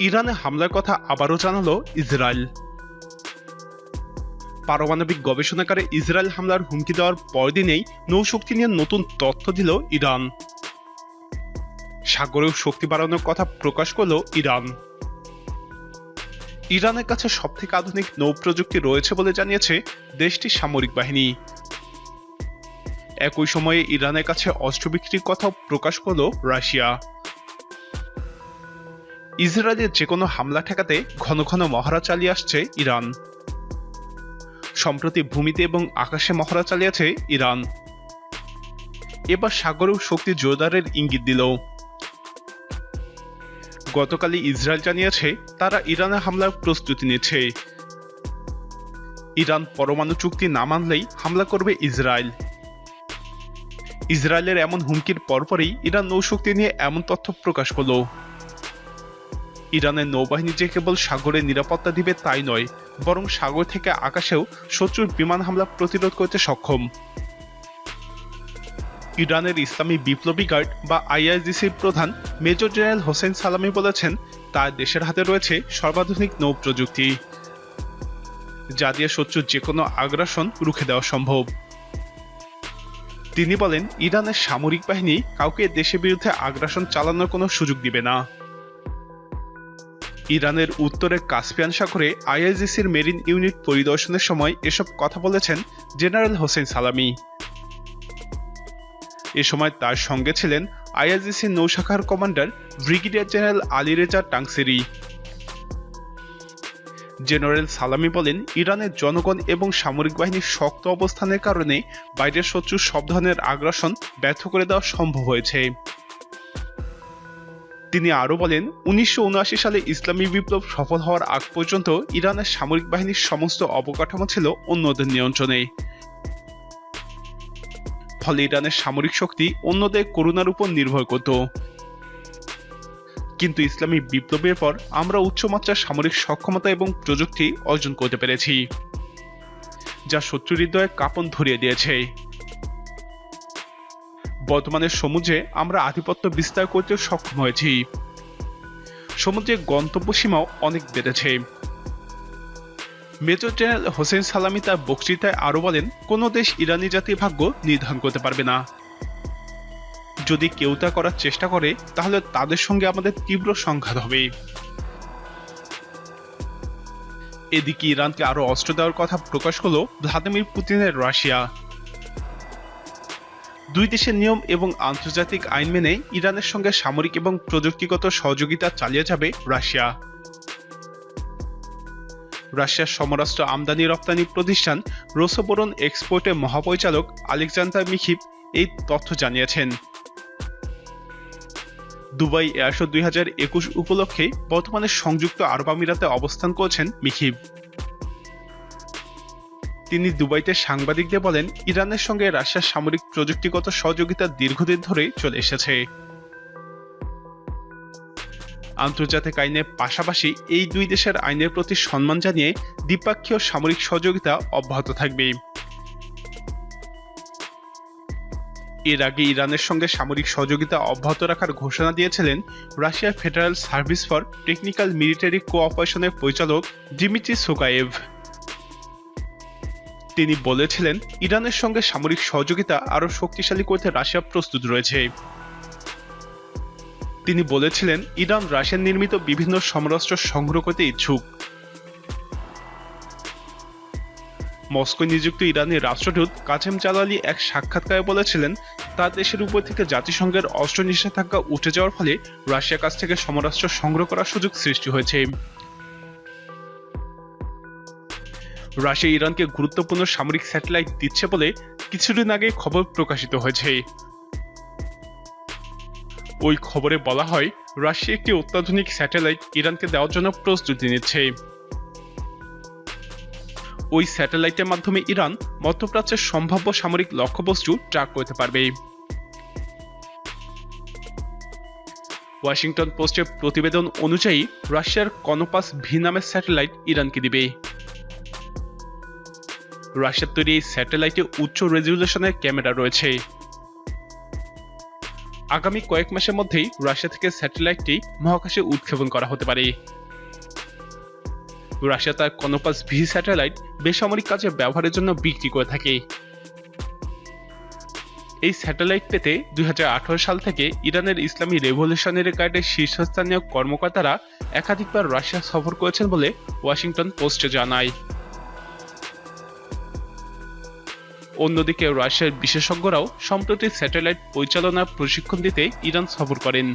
ইরানে হামলার কথা আবারও জানালো ইসরায়েল। পারমাণবিক গবেষণাগারে ইসরায়েল হামলার হুমকি দেওয়ার পরদিনেই নৌশক্তি নিয়ে নতুন তথ্য দিল ইরান। সাগরেও শক্তি বাড়ানোর কথা প্রকাশ করল ইরান। ইরানের কাছে সবথেকে আধুনিক নৌ প্রযুক্তি রয়েছে বলে জানিয়েছে দেশটির সামরিক বাহিনী। একই সময়ে ইরানের কাছে অস্ত্র বিক্রির কথাও প্রকাশ করল রাশিয়া। ইসরায়েলের যে কোনো হামলা ঠেকাতে ঘন ঘন মহড়া চালিয়ে আসছে ইরান। সম্প্রতি ভূমিতে এবং আকাশে মহড়া চালিয়েছে ইরান। এবার সাগরেও শক্তি জোরদারের ইঙ্গিত দিল। গতকালই ইসরায়েল জানিয়েছে, তারা ইরানের হামলার প্রস্তুতি নিচ্ছে। ইরান পরমাণু চুক্তি না মানলেই হামলা করবে ইসরায়েল। ইসরায়েলের এমন হুমকির পরপরই ইরান নৌশক্তি নিয়ে এমন তথ্য প্রকাশ করল ইরানের নৌবাহিনী যে কেবল সাগরে নিরাপত্তা দিবে তাই নয়, বরং সাগর থেকে আকাশেও শত্রুর বিমান হামলা প্রতিরোধ করতে সক্ষম। ইরানের ইসলামী বিপ্লবী গার্ড বা আইআইজিসির প্রধান মেজর জেনারেল হোসেন সালামি বলেছেন, তার দেশের হাতে রয়েছে সর্বাধুনিক নৌ প্রযুক্তি। যা দিয়ে শত্রুর যে কোনো আগ্রাসন রুখে দেওয়া সম্ভব। তিনি বলেন, ইরানের সামরিক বাহিনী কাউকে দেশের বিরুদ্ধে আগ্রাসন চালানোর কোনো সুযোগ দিবে না। ইরানের উত্তরে কাস্পিয়ান সাগরে আইআইজিসির মেরিন ইউনিট পরিদর্শনের সময় এসব কথা বলেছেন জেনারেল হোসেন সালামি। এ সময় তার সঙ্গে ছিলেন আইআইজিসির নৌশাখার commander brigadier general Ali Reza Tangsiri. General Salami বলেন, ইরানের জনগণ এবং সামরিক বাহিনীর শক্ত অবস্থানের কারণে বাইরের শত্রুর সব ধরনের আগ্রাসন ব্যর্থ করে দেওয়া সম্ভব হয়েছে। তিনি আরও বলেন, উনিশশো সালে ইসলামী বিপ্লব সফল হওয়ার আগ পর্যন্ত ইরানের সামরিক বাহিনীর সমস্ত অবকাঠামো ছিল অন্যদের নিয়ন্ত্রণে। ফলে ইরানের সামরিক শক্তি অন্যদের করুণার উপর নির্ভর করত। কিন্তু ইসলামী বিপ্লবের পর আমরা উচ্চমাত্রার সামরিক সক্ষমতা এবং প্রযুক্তি অর্জন করতে পেরেছি, যা শত্রু হৃদয়ে কাঁপন ধরিয়ে দিয়েছে। বর্তমানে সমুদ্রে আমরা আধিপত্য বিস্তার করতে সক্ষম হয়েছি। সমুদ্রের গন্তব্য সীমাও অনেক বেড়েছে। মেজর জেনারেল হোসেন সালামি তার বক্তৃতায় আরও বলেন, কোনো দেশ ইরানি জাতির ভাগ্য নির্ধারণ করতে পারবে না। যদি কেউ তা করার চেষ্টা করে, তাহলে তাদের সঙ্গে আমাদের তীব্র সংঘাত হবে। এদিকে ইরানকে আরও অস্ত্র দেওয়ার কথা প্রকাশ করল ভ্লাদিমির পুতিনের রাশিয়া। দুই দেশের নিয়ম এবং আন্তর্জাতিক আইন মেনে ইরানের সঙ্গে সামরিক এবং প্রযুক্তিগত সহযোগিতা চালিয়ে যাবে রাশিয়া। রাশিয়ার সমরাষ্ট্র আমদানি রপ্তানি প্রতিষ্ঠান রোসোবোরন এক্সপোর্টের মহাপরিচালক আলেকজান্ডার মিখিপ এই তথ্য জানিয়েছেন। দুবাই এয়ারশো দুই হাজার একুশ উপলক্ষে বর্তমানে সংযুক্ত আরব আমিরাতে অবস্থান করছেন মিখিব। তিনি দুবাইতে সাংবাদিকদের বলেন, ইরানের সঙ্গে রাশিয়ার সামরিক প্রযুক্তিগত সহযোগিতা দীর্ঘদিন ধরে চলে এসেছে। আন্তর্জাতিক আইনের পাশাপাশি এই দুই দেশের আইনের প্রতি সম্মান জানিয়ে দ্বিপাক্ষীয় সামরিক সহযোগিতা অব্যাহত থাকবে। এর আগে ইরানের সঙ্গে সামরিক সহযোগিতা অব্যাহত রাখার ঘোষণা দিয়েছিলেন রাশিয়ার federal service for technical military কোঅপারেশনের পরিচালক ডিমিট্রি সোকায়েভ তিনি বলেছিলেন, ইরানের সঙ্গে সামরিক সহযোগিতা আরও শক্তিশালী করতে রাশিয়া প্রস্তুত রয়েছে। তিনি বলেছিলেন, ইরান রাশিয়ান নির্মিত বিভিন্ন সমরাস্ত্র সংগ্রহ করতে ইচ্ছুক। মস্কো নিযুক্ত ইরানের রাষ্ট্রদূত কাছেম জালালি এক সাক্ষাৎকারে বলেছিলেন তার দেশের উপর থেকে জাতিসংঘের অস্ত্র নিষেধাজ্ঞা উঠে যাওয়ার ফলে রাশিয়ার কাছ থেকে সমরাস্ত্র সংগ্রহ করার সুযোগ সৃষ্টি হয়েছে। রাশিয়া ইরানকে গুরুত্বপূর্ণ সামরিক স্যাটেলাইট দিচ্ছে বলে কিছুদিন আগে খবর প্রকাশিত হয়েছে। ওই খবরে বলা হয়, রাশিয়া একটি অত্যাধুনিক স্যাটেলাইট ইরানকে দেওয়ার জন্য প্রস্তুতি নিচ্ছে। ওই স্যাটেলাইটের মাধ্যমে ইরান মধ্যপ্রাচ্যের সম্ভাব্য সামরিক লক্ষ্যবস্তু ট্র্যাক করতে পারবে। ওয়াশিংটন পোস্টের প্রতিবেদন অনুযায়ী, রাশিয়ার কনোপাস ভি নামের স্যাটেলাইট ইরানকে দিবে। রাশিয়ার তৈরি স্যাটেলাইটে উচ্চ রেজুলেশনের ক্যামেরা রয়েছে। আগামী কয়েক মাসের মধ্যেই রাশিয়া থেকে স্যাটেলাইটটি মহাকাশে উৎক্ষেপণ করা হতে পারে। রাশিয়া তার কনোপাস ভি স্যাটেলাইট বেসামরিক কাজে ব্যবহারের জন্য বিক্রি করে থাকে। এই স্যাটেলাইট পেতে দুই হাজার আঠারো সাল থেকে ইরানের ইসলামী রেভলিউশনারি গার্ডের শীর্ষস্থানীয় কর্মকর্তারা একাধিকবার রাশিয়া সফর করেছেন বলে ওয়াশিংটন পোস্টে জানায়। অন্যদিকে রাশিয়ার বিশেষজ্ঞরাও সম্প্রতি স্যাটেলাইট পরিচালনার প্রশিক্ষণ দিতে ইরান সফর করেন।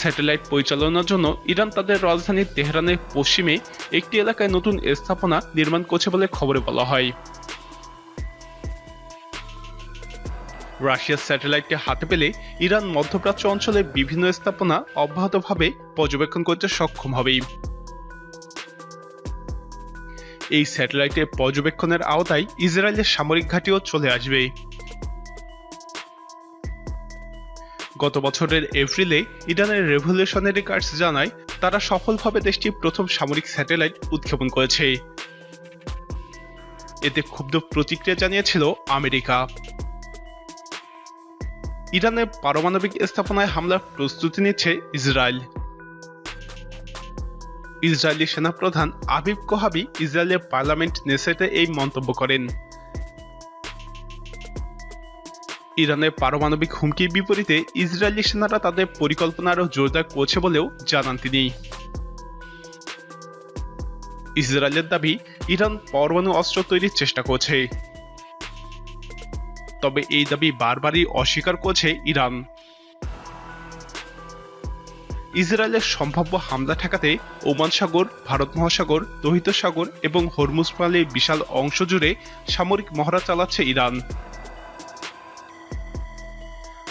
স্যাটেলাইট পরিচালনার জন্য ইরান তাদের রাজধানী তেহরানের পশ্চিমে একটি এলাকায় নতুন স্থাপনা নির্মাণ করছে বলে খবরে বলা হয়। রাশিয়ার স্যাটেলাইটটি হাতে পেলে ইরান মধ্যপ্রাচ্য অঞ্চলে বিভিন্ন স্থাপনা অব্যাহতভাবে পর্যবেক্ষণ করতে সক্ষম হবে। এই স্যাটেলাইটে পর্যবেক্ষণের আওতায় ইসরায়েলের সামরিক ঘাঁটিও চলে আসবে। গত বছরের এপ্রিলে ইরানের রেভলিউশনারি গার্ডস জানায়, তারা সফলভাবে দেশটির প্রথম সামরিক স্যাটেলাইট উৎক্ষেপণ করেছে। এতে ক্ষুব্ধ প্রতিক্রিয়া জানিয়েছিল আমেরিকা। ইরানের পারমাণবিক স্থাপনায় হামলার প্রস্তুতি নিচ্ছে ইসরায়েল। ইসরায়েলি সেনাপ্রধান আবিব কোহাবি ইসরায়েলের পার্লামেন্ট নেসেটে এই মন্তব্য করেন। ইরানের পারমাণবিক হুমকির বিপরীতে ইসরায়েলি সেনারা তাদের পরিকল্পনা আরও জোরদার করছে বলেও জানান তিনি। ইসরায়েলের দাবি, ইরান পরমাণু অস্ত্র তৈরির চেষ্টা করছে। তবে এই দাবি বারবারই অস্বীকার করছে ইরান। ইসরায়েলের সম্ভাব্য হামলা ঠেকাতে ওমান সাগর, ভারত মহাসাগর, লোহিত সাগর এবং হরমুজ প্রণালীর বিশাল অংশ জুড়ে সামরিক মহড়া চালাচ্ছে ইরান।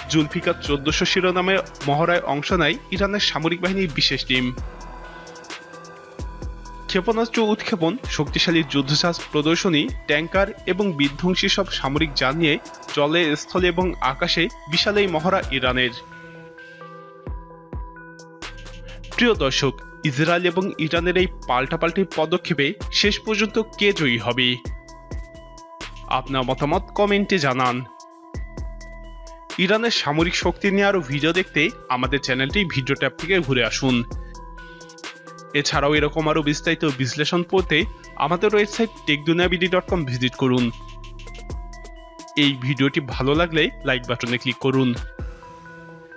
জুলফিকার চোদ্দশো শিরোনামে মহড়ায় অংশ নেয় ইরানের সামরিক বাহিনীর বিশেষ টিম। ক্ষেপণাস্ত্র উৎক্ষেপণ, শক্তিশালী যুদ্ধজাহাজ প্রদর্শনী, ট্যাঙ্কার এবং বিধ্বংসী সব সামরিক যান নিয়ে জলে স্থলে এবং আকাশে বিশাল এই মহড়া ইরানের। প্রিয় দর্শক, ইসরায়েল এবং ইরানের এই পাল্টাপাল্টি পদক্ষেপে শেষ পর্যন্ত কে জয়ী হবে? আপনার মতামত কমেন্টে জানান। ইরানের সামরিক শক্তি নিয়ে আরও ভিডিও দেখতে আমাদের চ্যানেলটি ভিডিও ট্যাব থেকে ঘুরে আসুন। এছাড়াও এরকম আরও বিস্তারিত বিশ্লেষণ পড়তে আমাদের ওয়েবসাইট টেকদুনিয়াবিডি ডট কম ভিজিট করুন। এই ভিডিওটি ভালো লাগলে লাইক বাটনে ক্লিক করুন।